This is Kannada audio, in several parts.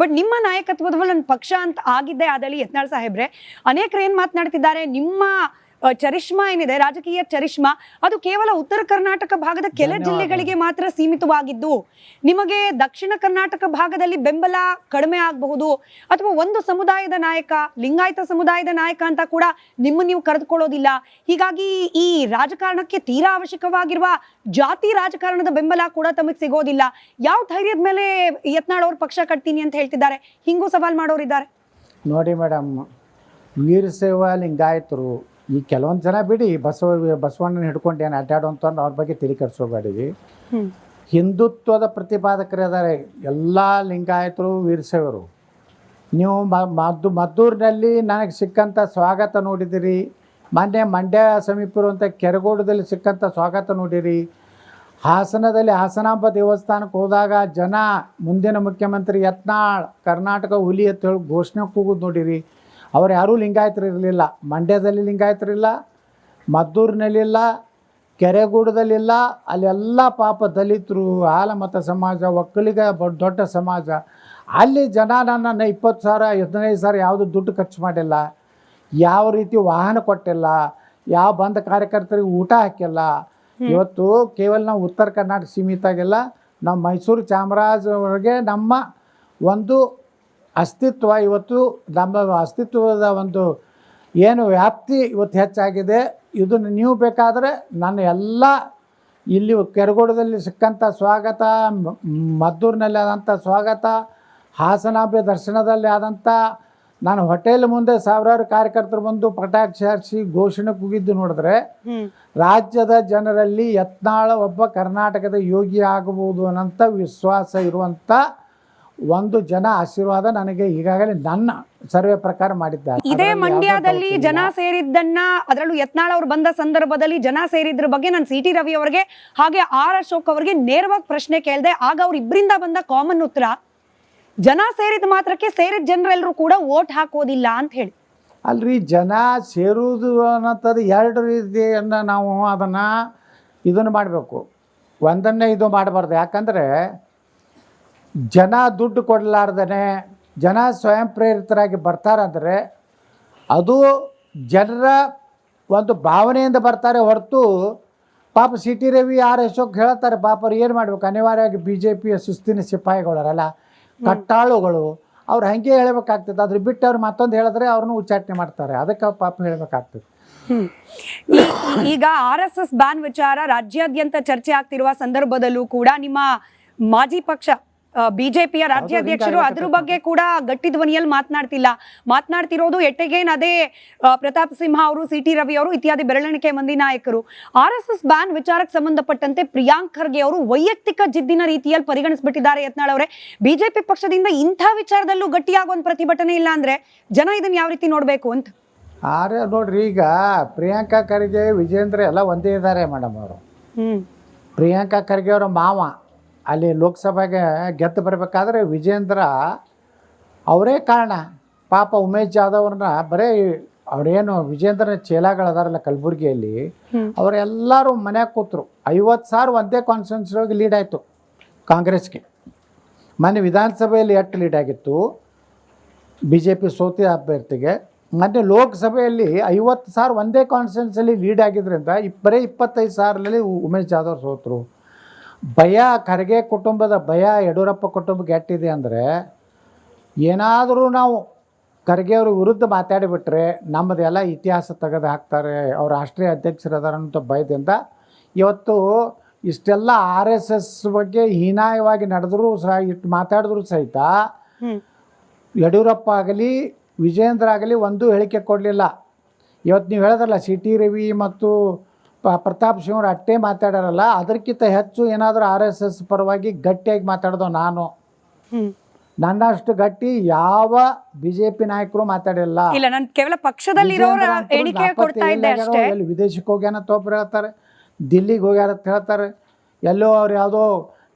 ಬಟ್ ನಿಮ್ಮ ನಾಯಕತ್ವದ ಒಂದು ಪಕ್ಷ ಅಂತ ಆಗಿದ್ದೆ ಆದಲ್ಲಿ ಯತ್ನಾಳ್ ಸಾಹೇಬ್ರೆ ಅನೇಕರು ಏನ್ ಮಾತನಾಡ್ತಿದ್ದಾರೆ? ನಿಮ್ಮ ಚರಿಷ್ಮಾ ಏನಿದೆ? ರಾಜಕೀಯ ಚರಿಷ್ಮಾ. ಅದು ಕೇವಲ ಉತ್ತರ ಕರ್ನಾಟಕ ಭಾಗದ ಕೆಲ ಜಿಲ್ಲೆಗಳಿಗೆ ಮಾತ್ರ ಸೀಮಿತವಾಗಿದ್ದು ನಿಮಗೆ ದಕ್ಷಿಣ ಕರ್ನಾಟಕ ಭಾಗದಲ್ಲಿ ಬೆಂಬಲ ಕಡಿಮೆ ಆಗಬಹುದು. ಅಥವಾ ಒಂದು ಸಮುದಾಯದ ನಾಯಕ ಲಿಂಗಾಯತ ಸಮುದಾಯದ ನಾಯಕ ಅಂತ ಕೂಡ ನಿಮ್ಮ ನೀವು ಕರೆದುಕೊಳ್ಳೋದಿಲ್ಲ. ಹೀಗಾಗಿ ಈ ರಾಜಕಾರಣಕ್ಕೆ ತೀರಾ ಅವಶ್ಯಕವಾಗಿರುವ ಜಾತಿ ರಾಜಕಾರಣದ ಬೆಂಬಲ ಕೂಡ ತಮಗೆ ಸಿಗೋದಿಲ್ಲ. ಯಾವ ಧೈರ್ಯದ ಮೇಲೆ ಯತ್ನಾಳ್ ಅವರು ಪಕ್ಷ ಕಟ್ತೀನಿ ಅಂತ ಹೇಳ್ತಿದ್ದಾರೆ? ಹಿಂಗೂ ಸವಾಲ್ ಮಾಡೋರಿದ್ದಾರೆ. ನೋಡಿ ಮೇಡಮ್ ಸೇವಾ ಲಿಂಗಾಯತರು ಈ ಕೆಲವೊಂದು ಜನ ಬಿಡಿ ಬಸವ ಬಸವಣ್ಣನ ಹಿಡ್ಕೊಂಡು ಏನು ಅಡ್ಡಾಡುವಂತ ಅವ್ರ ಬಗ್ಗೆ ತಿಳಿ ಕೆಡಿಸ್ಕೋಬೇಡಿ ಹಿಂದುತ್ವದ ಪ್ರತಿಪಾದಕರು ಇದ್ದಾರೆ ಎಲ್ಲ ಲಿಂಗಾಯತರು ವೀರಸೇವರು ನೀವು ಮ- ಮದ್ದು ಮದ್ದೂರಿನಲ್ಲಿ ನನಗೆ ಸಿಕ್ಕಂಥ ಸ್ವಾಗತ ನೋಡಿದಿರಿ ಮೊನ್ನೆ ಮಂಡ್ಯ ಸಮೀಪ ಇರುವಂಥ ಕೆರಗೋಡದಲ್ಲಿ ಸಿಕ್ಕಂಥ ಸ್ವಾಗತ ನೋಡಿರಿ. ಹಾಸನದಲ್ಲಿ ಹಾಸನಾಂಬ ದೇವಸ್ಥಾನಕ್ಕೆ ಹೋದಾಗ ಜನ ಮುಂದಿನ ಮುಖ್ಯಮಂತ್ರಿ ಯತ್ನಾಳ್ ಕರ್ನಾಟಕ ಹುಲಿ ಅಂತ ಹೇಳಿ ಘೋಷಣೆ ಕೂಗುದು ನೋಡಿರಿ. ಅವ್ರು ಯಾರೂ ಲಿಂಗಾಯತರು ಇರಲಿಲ್ಲ. ಮಂಡ್ಯದಲ್ಲಿ ಲಿಂಗಾಯತರಿಲ್ಲ ಮದ್ದೂರಿನಲ್ಲಿಲ್ಲ ಕೆರೆಗೂಡದಲ್ಲಿಲ್ಲ ಅಲ್ಲೆಲ್ಲ ಪಾಪ ದಲಿತರು ಆಲಮತ ಸಮಾಜ ಒಕ್ಕಲಿಗ ದೊಡ್ಡ ಸಮಾಜ. ಅಲ್ಲಿ ಜನ ನನ್ನನ್ನು ಇಪ್ಪತ್ತು ಸಾವಿರ ಹದಿನೈದು ಸಾವಿರ ಯಾವುದು ದುಡ್ಡು ಖರ್ಚು ಮಾಡಿಲ್ಲ. ಯಾವ ರೀತಿ ವಾಹನ ಕೊಟ್ಟಿಲ್ಲ ಯಾವ ಬಂದ ಕಾರ್ಯಕರ್ತರಿಗೆ ಊಟ ಹಾಕಿಲ್ಲ. ಇವತ್ತು ಕೇವಲ ನಾವು ಉತ್ತರ ಕರ್ನಾಟಕ ಸೀಮಿತ ಆಗಿಲ್ಲ ನಮ್ಮ ಮೈಸೂರು ಚಾಮರಾಜವರಿಗೆ ನಮ್ಮ ಒಂದು ಅಸ್ತಿತ್ವ ಇವತ್ತು ನಮ್ಮ ಅಸ್ತಿತ್ವದ ಒಂದು ಏನು ವ್ಯಾಪ್ತಿ ಇವತ್ತು ಹೆಚ್ಚಾಗಿದೆ ಇದನ್ನು ನೀವು ಬೇಕಾದರೆ ನನ್ನ ಎಲ್ಲ ಇಲ್ಲಿ ಕೆರಗೋಡದಲ್ಲಿ ಸಿಕ್ಕಂಥ ಸ್ವಾಗತ ಮದ್ದೂರಿನಲ್ಲಿ ಆದಂಥ ಸ್ವಾಗತ ಹಾಸನಾಂಬೆ ದರ್ಶನದಲ್ಲಿ ಆದಂಥ ನಾನು ಹೋಟೆಲ್ ಮುಂದೆ ಸಾವಿರಾರು ಕಾರ್ಯಕರ್ತರು ಬಂದು ಪಟಾಕ್ಷಿ ಘೋಷಣೆ ಕೂಗಿದ್ದು ನೋಡಿದ್ರೆ ರಾಜ್ಯದ ಜನರಲ್ಲಿ ಯತ್ನಾಳ ಒಬ್ಬ ಕರ್ನಾಟಕದ ಯೋಗಿ ಆಗಬಹುದು ಅನ್ನೋಂಥ ವಿಶ್ವಾಸ ಇರುವಂಥ ಒಂದು ಜನ ಆಶೀರ್ವಾದ ನನಗೆ ಈಗಾಗಲೇ ನನ್ನ ಸರ್ವೆ ಪ್ರಕಾರ ಮಾಡಿದ್ದಾರೆ. ಇದೇ ಮಂಡ್ಯದಲ್ಲಿ ಜನ ಸೇರಿದ್ದನ್ನ ಅದರಲ್ಲೂ ಯತ್ನಾಳ್ ಅವರು ಬಂದ ಸಂದರ್ಭದಲ್ಲಿ ಜನ ಸೇರಿದ್ರ ಬಗ್ಗೆ ನಾನು ಸಿ ಟಿ ರವಿ ಅವರಿಗೆ ಹಾಗೆ ಆರ್ ಅಶೋಕ್ ಅವರಿಗೆ ನೇರವಾಗಿ ಪ್ರಶ್ನೆ ಕೇಳಿದೆ ಆಗ ಅವ್ರ ಇಬ್ಬರಿಂದ ಬಂದ ಕಾಮನ್ ಉತ್ತರ ಜನ ಸೇರಿದ ಮಾತ್ರಕ್ಕೆ ಸೇರಿದ ಜನರೆಲ್ಲರೂ ಕೂಡ ಓಟ್ ಹಾಕೋದಿಲ್ಲ ಅಂತ ಹೇಳಿ. ಅಲ್ರಿ ಜನ ಸೇರುವುದು ಅನ್ನೋಂಥದ್ದು ಎರಡು ರೀತಿಯನ್ನ ನಾವು ಅದನ್ನ ಇದನ್ನು ಮಾಡಬೇಕು. ಒಂದನ್ನೇ ಇದು ಮಾಡಬಾರ್ದು. ಯಾಕಂದರೆ ಜನ ದುಡ್ಡು ಕೊಡಲಾರ್ದೇ ಜನ ಸ್ವಯಂ ಪ್ರೇರಿತರಾಗಿ ಬರ್ತಾರಂದರೆ ಅದು ಜನರ ಒಂದು ಭಾವನೆಯಿಂದ ಬರ್ತಾರೆ ಹೊರತು ಪಾಪ C T Ravi R Ashok ಹೇಳ್ತಾರೆ ಪಾಪ ಅವ್ರು ಏನು ಮಾಡ್ಬೇಕು? ಅನಿವಾರ್ಯವಾಗಿ ಬಿ ಜೆ ಪಿಯ ಸುಸ್ತಿನ ಸಿಪಾಯಿಗಳರಲ್ಲ ಕಟ್ಟಾಳುಗಳು. ಅವ್ರು ಹಾಗೆ ಹೇಳಬೇಕಾಗ್ತದೆ. ಅದ್ರ ಬಿಟ್ಟು ಅವ್ರು ಮತ್ತೊಂದು ಹೇಳಿದ್ರೆ ಅವ್ರನ್ನ ಉಚ್ಚಾಟನೆ ಮಾಡ್ತಾರೆ. ಅದಕ್ಕೆ ಪಾಪ ಹೇಳಬೇಕಾಗ್ತದೆ. ಈಗ ಆರ್ ಎಸ್ ಎಸ್ ಬ್ಯಾನ್ ವಿಚಾರ ರಾಜ್ಯಾದ್ಯಂತ ಚರ್ಚೆ ಆಗ್ತಿರುವ ಸಂದರ್ಭದಲ್ಲೂ ಕೂಡ ನಿಮ್ಮ ಮಾಜಿ ಪಕ್ಷ ಬಿಜೆಪಿಯ ರಾಜ್ಯಾಧ್ಯಕ್ಷರು ಅದ್ರ ಬಗ್ಗೆ ಕೂಡ ಗಟ್ಟಿ ಧ್ವನಿಯಲ್ಲಿ ಮಾತನಾಡ್ತಿಲ್ಲ. ಮಾತನಾಡ್ತಿರೋದು ಎಟ್ಟೆಗೇನ್ ಅದೇ ಪ್ರತಾಪ್ ಸಿಂಹ ಅವರು ಸಿ ಟಿ ರವಿ ಅವರು ಇತ್ಯಾದಿ ಬೆರಳೆಣಿಕೆ ಮಂದಿ ನಾಯಕರು. ಆರ್ ಎಸ್ ಎಸ್ ಬ್ಯಾನ್ ವಿಚಾರಕ್ಕೆ ಸಂಬಂಧಪಟ್ಟಂತೆ ಪ್ರಿಯಾಂಕ್ ಖರ್ಗೆ ಅವರು ವೈಯಕ್ತಿಕ ಜಿದ್ದಿನ ರೀತಿಯಲ್ಲಿ ಪರಿಗಣಿಸ್ಬಿಟ್ಟಿದ್ದಾರೆ ಯತ್ನಾಳ್ ಅವರೇ. ಬಿಜೆಪಿ ಪಕ್ಷದಿಂದ ಇಂಥ ವಿಚಾರದಲ್ಲೂ ಗಟ್ಟಿಯಾಗುವ ಒಂದು ಪ್ರತಿಭಟನೆ ಇಲ್ಲ ಅಂದ್ರೆ ಜನ ಇದನ್ನ ಯಾವ ರೀತಿ ನೋಡ್ಬೇಕು ಅಂತ? ಆರೆ ನೋಡ್ರಿ ಈಗ ಪ್ರಿಯಾಂಕಾ ಖರ್ಗೆ ವಿಜೇಂದ್ರ ಎಲ್ಲ ಒಂದೇ ಇದ್ದಾರೆ ಮೇಡಮ್ ಅವರು. ಹ್ಮ್. ಪ್ರಿಯಾಂಕಾ ಖರ್ಗೆ ಅವರ ಮಾವ. ಅಲ್ಲಿ ಲೋಕಸಭೆಗೆ ಗೆದ್ದು ಬರಬೇಕಾದ್ರೆ ವಿಜೇಂದ್ರ ಅವರೇ ಕಾರಣ. ಪಾಪ ಉಮೇಶ್ ಜಾಧವ್ ಅವ್ರನ್ನ ಬರೀ ಅವರೇನು ವಿಜೇಂದ್ರನ ಚೇಲಾಗಳದಾರಲ್ಲ ಕಲಬುರಗಿಯಲ್ಲಿ. ಅವರೆಲ್ಲರೂ ಮನೆಯಾಗ ಕೂತರು. ಐವತ್ತು ಸಾವಿರ ಒಂದೇ ಕಾನ್ಸ್ಟಿಟ್ಯೂನ್ಸಿ ಒಳಗೆ ಲೀಡ್ ಆಯಿತು ಕಾಂಗ್ರೆಸ್ಗೆ. ಮೊನ್ನೆ ವಿಧಾನಸಭೆಯಲ್ಲಿ ಎಷ್ಟು ಲೀಡ್ ಆಗಿತ್ತು? ಬಿ ಜೆ ಪಿ ಸೋತಿ ಅಭ್ಯರ್ಥಿಗೆ. ಮೊನ್ನೆ ಲೋಕಸಭೆಯಲ್ಲಿ ಐವತ್ತು ಸಾವಿರ ಒಂದೇ ಕಾನ್ಸ್ಟಿಟ್ಯೂನ್ಸಲ್ಲಿ ಲೀಡ್ ಆಗಿದ್ದರಿಂದ ಇಬ್ಬರೇ ಬರೀ ಇಪ್ಪತ್ತೈದು ಸಾವಿರದಲ್ಲಿ ಉಮೇಶ್ ಜಾಧವ್ ಸೋತರು. ಭಯ ಖರ್ಗೆ ಕುಟುಂಬದ ಭಯ ಯಡಿಯೂರಪ್ಪ ಕುಟುಂಬಕ್ಕೆ ಎಟ್ಟಿದೆ ಅಂದರೆ ಏನಾದರೂ ನಾವು ಖರ್ಗೆ ಅವ್ರ ವಿರುದ್ಧ ಮಾತಾಡಿಬಿಟ್ರೆ ನಮ್ಮದೆಲ್ಲ ಇತಿಹಾಸ ತೆಗೆದು ಹಾಕ್ತಾರೆ ಅವ್ರ ರಾಷ್ಟ್ರೀಯ ಅಧ್ಯಕ್ಷರದಾರಂಥ ಭಯದಿಂದ ಇವತ್ತು ಇಷ್ಟೆಲ್ಲ ಆರ್ ಎಸ್ ಎಸ್ ಬಗ್ಗೆ ಹೀನಾಯವಾಗಿ ನಡೆದರೂ ಸಹ ಇಟ್ಟು ಮಾತಾಡಿದ್ರು ಸಹಿತ ಯಡಿಯೂರಪ್ಪ ಆಗಲಿ ವಿಜೇಂದ್ರ ಆಗಲಿ ಒಂದೂ ಹೇಳಿಕೆ ಕೊಡಲಿಲ್ಲ. ಇವತ್ತು ನೀವು ಹೇಳಿದ್ರಲ್ಲ ಸಿ ಟಿ ರವಿ ಮತ್ತು ಪ್ರತಾಪ್ ಸಿಂಗ್ ಅವ್ರು ಅಟ್ಟೆ ಮಾತಾಡಾರಲ್ಲ ಅದಕ್ಕಿಂತ ಹೆಚ್ಚು ಏನಾದರೂ ಆರ್ ಎಸ್ ಎಸ್ ಪರವಾಗಿ ಗಟ್ಟಿಯಾಗಿ ಮಾತಾಡ್ದೋ ನಾನು. ನನ್ನಷ್ಟು ಗಟ್ಟಿ ಯಾವ ಬಿಜೆಪಿ ನಾಯಕರು ಮಾತಾಡಿಲ್ಲ. ಇಲ್ಲ ನಾನು ಕೇವಲ ಎಲ್ಲಿ ವಿದೇಶಕ್ಕೆ ಹೋಗ್ಯಾನ ಒಬ್ರು ಹೇಳ್ತಾರೆ ದಿಲ್ಲಿಗೆ ಹೋಗ್ಯಾರ ಅಂತ ಹೇಳ್ತಾರೆ ಎಲ್ಲೋ ಅವ್ರು ಯಾವುದೋ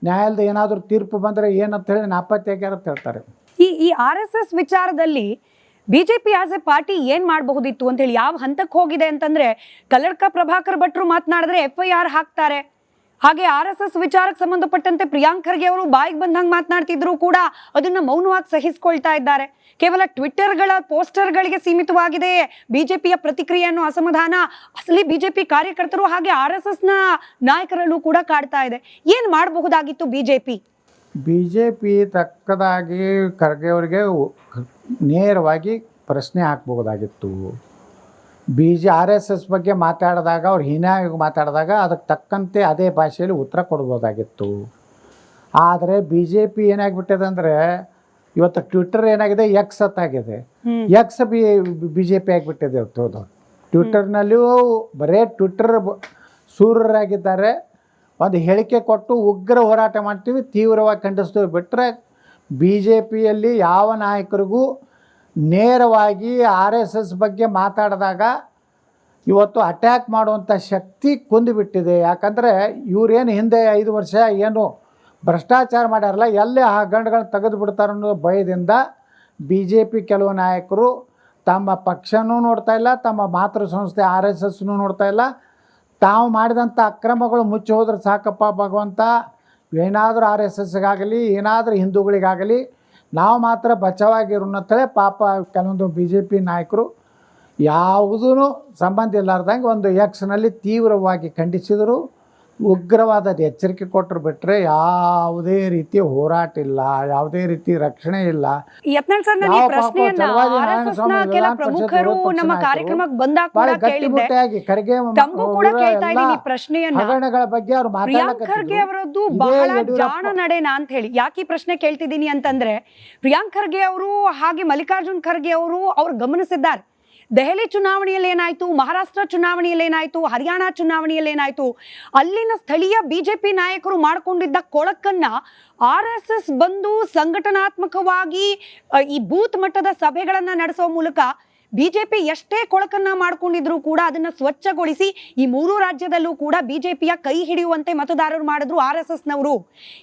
ನ್ಯಾಯಾಲಯದ ಏನಾದರೂ ತೀರ್ಪು ಬಂದರೆ ಏನಂತ ಹೇಳಿ ನಾಪತ್ತೆ ಆಗ್ಯಾರ ಅಂತ ಹೇಳ್ತಾರೆ. ಈ ಈ ಆರ್ ಎಸ್ ಎಸ್ ವಿಚಾರದಲ್ಲಿ ಬಿಜೆಪಿ ಆಸ್ ಎ ಪಾರ್ಟಿ ಏನ್ ಮಾಡಬಹುದಿತ್ತು ಅಂತ ಹೇಳಿ ಯಾವ ಹಂತಕ್ಕೆ ಹೋಗಿದೆ ಅಂತಂದ್ರೆ ಕಲ್ಲಡ್ಕ ಪ್ರಭಾಕರ್ ಭಟ್ರು ಮಾತನಾಡಿದ್ರೆ ಎಫ್ ಐ ಆರ್ ಹಾಕ್ತಾರೆ. ಹಾಗೆ ಆರ್ ಎಸ್ ಎಸ್ ವಿಚಾರಕ್ಕೆ ಸಂಬಂಧಪಟ್ಟಂತೆ ಪ್ರಿಯಾಂಕ್ ಖರ್ಗೆ ಅವರು ಬಾಯಿಗೆ ಬಂದಂಗೆ ಮಾತನಾಡ್ತಿದ್ರು ಕೂಡ ಅದನ್ನ ಮೌನವಾಗಿ ಸಹಿಸ್ಕೊಳ್ತಾ ಇದ್ದಾರೆ. ಕೇವಲ ಟ್ವಿಟ್ಟರ್ಗಳ ಪೋಸ್ಟರ್ಗಳಿಗೆ ಸೀಮಿತವಾಗಿದೆ ಬಿಜೆಪಿಯ ಪ್ರತಿಕ್ರಿಯೆ ಅನ್ನೋ ಅಸಮಾಧಾನ. ಅಸಲಿ ಬಿಜೆಪಿ ಕಾರ್ಯಕರ್ತರು ಹಾಗೆ ಆರ್ ಎಸ್ ಎಸ್ನ ನಾಯಕರಲ್ಲೂ ಕೂಡ ಕಾಡ್ತಾ ಇದೆ. ಏನು ಮಾಡಬಹುದಾಗಿತ್ತು ಬಿಜೆಪಿ? ಬಿ ಜೆ ಪಿ ತಕ್ಕದಾಗಿ ಖರ್ಗೆ ಅವರಿಗೆ ನೇರವಾಗಿ ಪ್ರಶ್ನೆ ಹಾಕ್ಬೋದಾಗಿತ್ತು B J R S S ಬಗ್ಗೆ ಮಾತಾಡಿದಾಗ ಅವ್ರು ಹೀನಾಗಿ ಮಾತಾಡಿದಾಗ ಅದಕ್ಕೆ ತಕ್ಕಂತೆ ಅದೇ ಭಾಷೆಯಲ್ಲಿ ಉತ್ತರ ಕೊಡ್ಬೋದಾಗಿತ್ತು. ಆದರೆ ಬಿ ಜೆ ಪಿ ಏನಾಗ್ಬಿಟ್ಟಿದೆ ಅಂದರೆ ಇವತ್ತು ಟ್ವಿಟರ್ ಏನಾಗಿದೆ? X ಅತ್ತಾಗಿದೆ X B B J P ಆಗಿಬಿಟ್ಟಿದೆ ಇವತ್ತು. ಟ್ವಿಟರ್ನಲ್ಲಿಯೂ ಬರೇ ಟ್ವಿಟರ್ ಸೂರ್ಯರಾಗಿದ್ದಾರೆ ಒಂದು ಹೇಳಿಕೆ ಕೊಟ್ಟು ಉಗ್ರ ಹೋರಾಟ ಮಾಡ್ತೀವಿ, ತೀವ್ರವಾಗಿ ಖಂಡಿಸ್ತೀವಿ. ಬಿಟ್ಟರೆ ಬಿ ಜೆ ಪಿಯಲ್ಲಿ ಯಾವ ನಾಯಕರಿಗೂ ನೇರವಾಗಿ ಆರ್ ಎಸ್ ಎಸ್ ಬಗ್ಗೆ ಮಾತಾಡಿದಾಗ ಇವತ್ತು ಅಟ್ಯಾಕ್ ಮಾಡುವಂಥ ಶಕ್ತಿ ಕುಂದುಬಿಟ್ಟಿದೆ. ಯಾಕಂದರೆ ಇವರೇನು ಹಿಂದೆ ಐದು ವರ್ಷ ಏನು ಭ್ರಷ್ಟಾಚಾರ ಮಾಡ್ಯಾರಲ್ಲ, ಎಲ್ಲೇ ಆ ಗಂಡುಗಳನ್ನ ತೆಗೆದು ಬಿಡ್ತಾರೆ ಅನ್ನೋ ಭಯದಿಂದ ಬಿ ಜೆ ಪಿ ಕೆಲವು ನಾಯಕರು ತಮ್ಮ ಪಕ್ಷನೂ ನೋಡ್ತಾ ಇಲ್ಲ, ತಮ್ಮ ಮಾತೃ ಸಂಸ್ಥೆ ಆರ್ ಎಸ್ ಎಸ್ನೂ ನೋಡ್ತಾ ಇಲ್ಲ ತಾವು ಮಾಡಿದಂಥ ಅಕ್ರಮಗಳು ಮುಚ್ಚಿ ಹೋದ್ರೆ ಸಾಕಪ್ಪ ಭಗವಂತ. ಏನಾದರೂ ಆರ್ ಎಸ್ ಎಸ್ಗಾಗಲಿ, ಏನಾದರೂ ಹಿಂದೂಗಳಿಗಾಗಲಿ, ನಾವು ಮಾತ್ರ ಬಚಾವಾಗಿರೋಣ ಅಂತೇಳಿ ಪಾಪ ಕೆಲವೊಂದು ಬಿ ಜೆ ಪಿ ನಾಯಕರು ಯಾವುದೂ ಸಂಬಂಧ ಇಲ್ಲಾರ್ದಂಗೆ ಒಂದು ಎಕ್ಸ್ನಲ್ಲಿ ತೀವ್ರವಾಗಿ ಖಂಡಿಸಿದರು. ಉಗ್ರವಾದ ಎಚ್ಚರಿಕೆ ಕೊಟ್ಟರು ಬಿಟ್ಟರೆ ಯಾವುದೇ ರೀತಿ ಹೋರಾಟ ಇಲ್ಲ ಯಾವುದೇ ರೀತಿ ರಕ್ಷಣೆ ಇಲ್ಲ. ಪ್ರಮುಖರು ನಮ್ಮ ಕಾರ್ಯಕ್ರಮಕ್ಕೆ ಬಂದಾಗ ಹಗರಣಗಳ ಬಗ್ಗೆ ಅವರು ಪ್ರಿಯಾಂಕ್ ಖರ್ಗೆ ಅವರದ್ದು ಬಹಳ ಜಾಣ ನಡೆನಾ ಅಂತ ಹೇಳಿ ಯಾಕೆ ಈ ಪ್ರಶ್ನೆ ಕೇಳ್ತಿದ್ದೀನಿ ಅಂತಂದ್ರೆ ಪ್ರಿಯಾಂಕ್ ಖರ್ಗೆ ಅವರು ಹಾಗೆ ಮಲ್ಲಿಕಾರ್ಜುನ್ ಖರ್ಗೆ ಅವರು ಅವ್ರು ಗಮನಿಸಿದ್ದಾರೆ. ದೆಹಲಿ ಚುನಾವಣೆಯಲ್ಲಿ ಏನಾಯಿತು ಮಹಾರಾಷ್ಟ್ರ ಚುನಾವಣೆಯಲ್ಲಿ ಏನಾಯಿತು ಹರಿಯಾಣ ಚುನಾವಣೆಯಲ್ಲಿ ಏನಾಯಿತು ಅಲ್ಲಿನ ಸ್ಥಳೀಯ ಬಿಜೆಪಿ ನಾಯಕರು ಮಾಡಿಕೊಂಡಿದ್ದ ಕೊಳಕನ್ನ ಆರ್ ಎಸ್ ಎಸ್ ಬಂದು ಸಂಘಟನಾತ್ಮಕವಾಗಿ ಈ ಬೂತ್ ಮಟ್ಟದ ಸಭೆಗಳನ್ನು ನಡೆಸುವ ಮೂಲಕ ಬಿಜೆಪಿ ಎಷ್ಟೇ ಕೊಳಕನ್ನ ಮಾಡ್ಕೊಂಡಿದ್ರು ಕೂಡ ಅದನ್ನ ಸ್ವಚ್ಛಗೊಳಿಸಿ ಈ ಮೂರು ರಾಜ್ಯದಲ್ಲೂ ಕೂಡ ಬಿಜೆಪಿಯ ಕೈ ಹಿಡಿಯುವಂತೆ ಮತದಾರರು ಮಾಡಿದ್ರು ಆರ್ ಎಸ್ ಎಸ್ ನವರು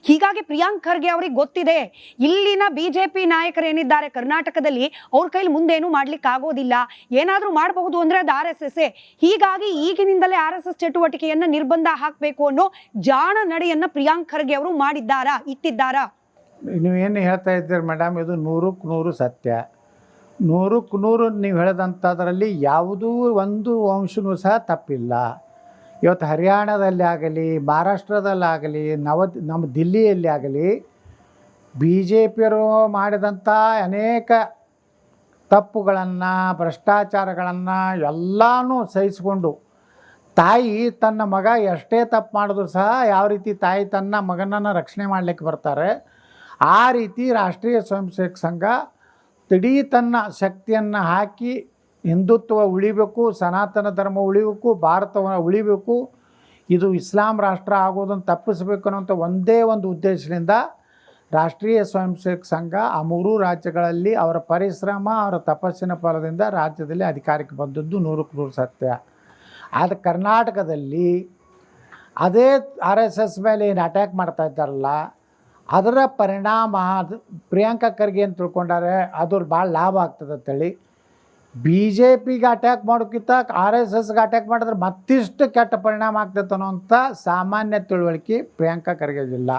ಹೀಗಾಗಿ ಪ್ರಿಯಾಂಕ್ ಖರ್ಗೆ ಅವರಿಗೆ ಗೊತ್ತಿದೆ, ಇಲ್ಲಿನ ಬಿಜೆಪಿ ನಾಯಕರು ಏನಿದ್ದಾರೆ ಕರ್ನಾಟಕದಲ್ಲಿ, ಅವ್ರ ಕೈಲಿ ಮುಂದೇನು ಮಾಡ್ಲಿಕ್ಕೆ ಆಗೋದಿಲ್ಲ ಏನಾದ್ರೂ ಮಾಡಬಹುದು ಅಂದ್ರೆ ಅದು ಆರ್ ಎಸ್ ಹೀಗಾಗಿ ಈಗಿನಿಂದಲೇ ಆರ್ ಎಸ್ ಎಸ್ ಚಟುವಟಿಕೆಯನ್ನ ನಿರ್ಬಂಧ ಹಾಕಬೇಕು ಅನ್ನೋ ಜಾಣ ನಡೆಯನ್ನ ಪ್ರಿಯಾಂಕ್ ಖರ್ಗೆ ಅವರು ಮಾಡಿದ್ದಾರಾ, ಇಟ್ಟಿದ್ದಾರಾ? ನೀವೇನು ಹೇಳ್ತಾ ಇದ್ದೀರಿ ಮೇಡಮ್ ಇದು ನೂರಕ್ಕೆ ನೂರು ಸತ್ಯ. ನೂರಕ್ಕೆ ನೂರು ನೀವು ಹೇಳಿದಂಥದ್ರಲ್ಲಿ ಯಾವುದೂ ಒಂದು ಅಂಶನೂ ಸಹ ತಪ್ಪಿಲ್ಲ. ಇವತ್ತು ಹರಿಯಾಣದಲ್ಲಿ ಆಗಲಿ, ಮಹಾರಾಷ್ಟ್ರದಲ್ಲಾಗಲಿ, ನವ ನಮ್ಮ ದಿಲ್ಲಿಯಲ್ಲಿ ಆಗಲಿ ಬಿ ಜೆ ಪಿಯರು ಮಾಡಿದಂಥ ಅನೇಕ ತಪ್ಪುಗಳನ್ನು, ಭ್ರಷ್ಟಾಚಾರಗಳನ್ನು ಎಲ್ಲನೂ ಸಹಿಸಿಕೊಂಡು ತಾಯಿ ತನ್ನ ಮಗ ಎಷ್ಟೇ ತಪ್ಪು ಮಾಡಿದ್ರು ಸಹ ಯಾವ ರೀತಿ ತಾಯಿ ತನ್ನ ಮಗನನ್ನು ರಕ್ಷಣೆ ಮಾಡಲಿಕ್ಕೆ ಬರ್ತಾರೆ, ಆ ರೀತಿ ರಾಷ್ಟ್ರೀಯ ಸ್ವಯಂ ಸೇವಕ ಸಂಘ ತಿಡೀ ತನ್ನ ಶಕ್ತಿಯನ್ನು ಹಾಕಿ ಹಿಂದುತ್ವ ಉಳಿಬೇಕು, ಸನಾತನ ಧರ್ಮ ಉಳಿಬೇಕು, ಭಾರತವನ್ನು ಉಳಿಬೇಕು, ಇದು ಇಸ್ಲಾಂ ರಾಷ್ಟ್ರ ಆಗೋದನ್ನು ತಪ್ಪಿಸಬೇಕು ಅನ್ನೋಂಥ ಒಂದೇ ಒಂದು ಉದ್ದೇಶದಿಂದ ರಾಷ್ಟ್ರೀಯ ಸ್ವಯಂ ಸೇವಕ ಸಂಘ ಆ ಮೂರೂ ರಾಜ್ಯಗಳಲ್ಲಿ ಅವರ ಪರಿಶ್ರಮ, ಅವರ ತಪಸ್ಸಿನ ಫಲದಿಂದ ರಾಜ್ಯದಲ್ಲಿ ಅಧಿಕಾರಕ್ಕೆ ಬಂದದ್ದು ನೂರಕ್ಕೆ ನೂರು ಸತ್ಯ. ಆದರೆ ಕರ್ನಾಟಕದಲ್ಲಿ ಅದೇ ಆರ್ ಎಸ್ ಎಸ್ ಮೇಲೆ ಏನು ಅಟ್ಯಾಕ್ ಮಾಡ್ತಾ ಇದ್ದಾರಲ್ಲ ಅದರ ಪರಿಣಾಮ ಅದು ಪ್ರಿಯಾಂಕಾ ಖರ್ಗೆ ಅಂತ ತಿಳ್ಕೊಂಡಾರೆ ಅದ್ರ ಭಾಳ ಲಾಭ ಆಗ್ತದೆ ಅಂತೇಳಿ. ಬಿ ಜೆ ಪಿಗೆ ಅಟ್ಯಾಕ್ ಮಾಡೋಕ್ಕಿಂತ ಆರ್ ಎಸ್ ಎಸ್ಗೆ ಅಟ್ಯಾಕ್ ಮಾಡಿದ್ರೆ ಮತ್ತಿಷ್ಟು ಕೆಟ್ಟ ಪರಿಣಾಮ ಆಗ್ತೈತೆ ಅನ್ನೋಂಥ ಸಾಮಾನ್ಯ ತಿಳುವಳಿಕೆ ಪ್ರಿಯಾಂಕಾ ಖರ್ಗೆಗಿಲ್ಲ